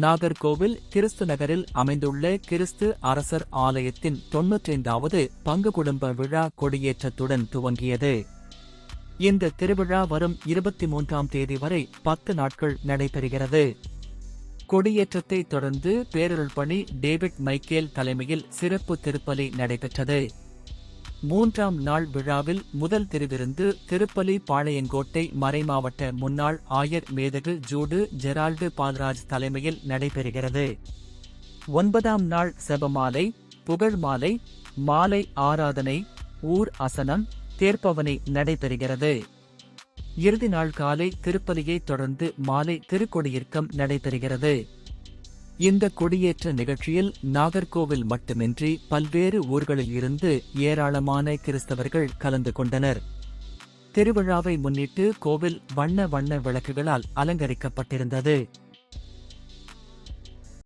நாகர்கோவில் கிறிஸ்து நகரில் அமைந்துள்ள கிறிஸ்து அரசர் ஆலயத்தின் தொன்னூற்றைந்தாவது பங்கு குடும்ப விழா கொடியேற்றத்துடன் துவங்கியது. இந்த திருவிழா வரும் இருபத்தி மூன்றாம் தேதி வரை பத்து நாட்கள் நடைபெறுகிறது. கொடியேற்றத்தை தொடர்ந்து பேரருள் பணி டேவிட் மைக்கேல் தலைமையில் சிறப்பு திருப்பலி நடைபெற்றது. மூன்றாம் நாள் விழாவில் முதல் திருவிருந்து திருப்பலி பாளையங்கோட்டை மறைமாவட்ட முன்னாள் ஆயர் மேதகு ஜூடு ஜெரால்டு பால்ராஜ் தலைமையில் நடைபெறுகிறது. ஒன்பதாம் நாள் செபமாலை புகழ் மாலை மாலை ஆராதனை ஊர் அசனம் தேர்ப்பவனை நடைபெறுகிறது. இறுதி நாள் காலை திருப்பலியை தொடர்ந்து மாலை திருக்கொடியிற்கம் நடைபெறுகிறது. இந்த கொடியேற்ற நிகழ்ச்சியில் நாகர்கோவில் மட்டுமின்றி பல்வேறு ஊர்களில் இருந்து ஏராளமான கிறிஸ்தவர்கள் கலந்து கொண்டனர். திருவிழாவை முன்னிட்டு கோவில் வண்ண வண்ண விளக்குகளால் அலங்கரிக்கப்பட்டிருந்தது.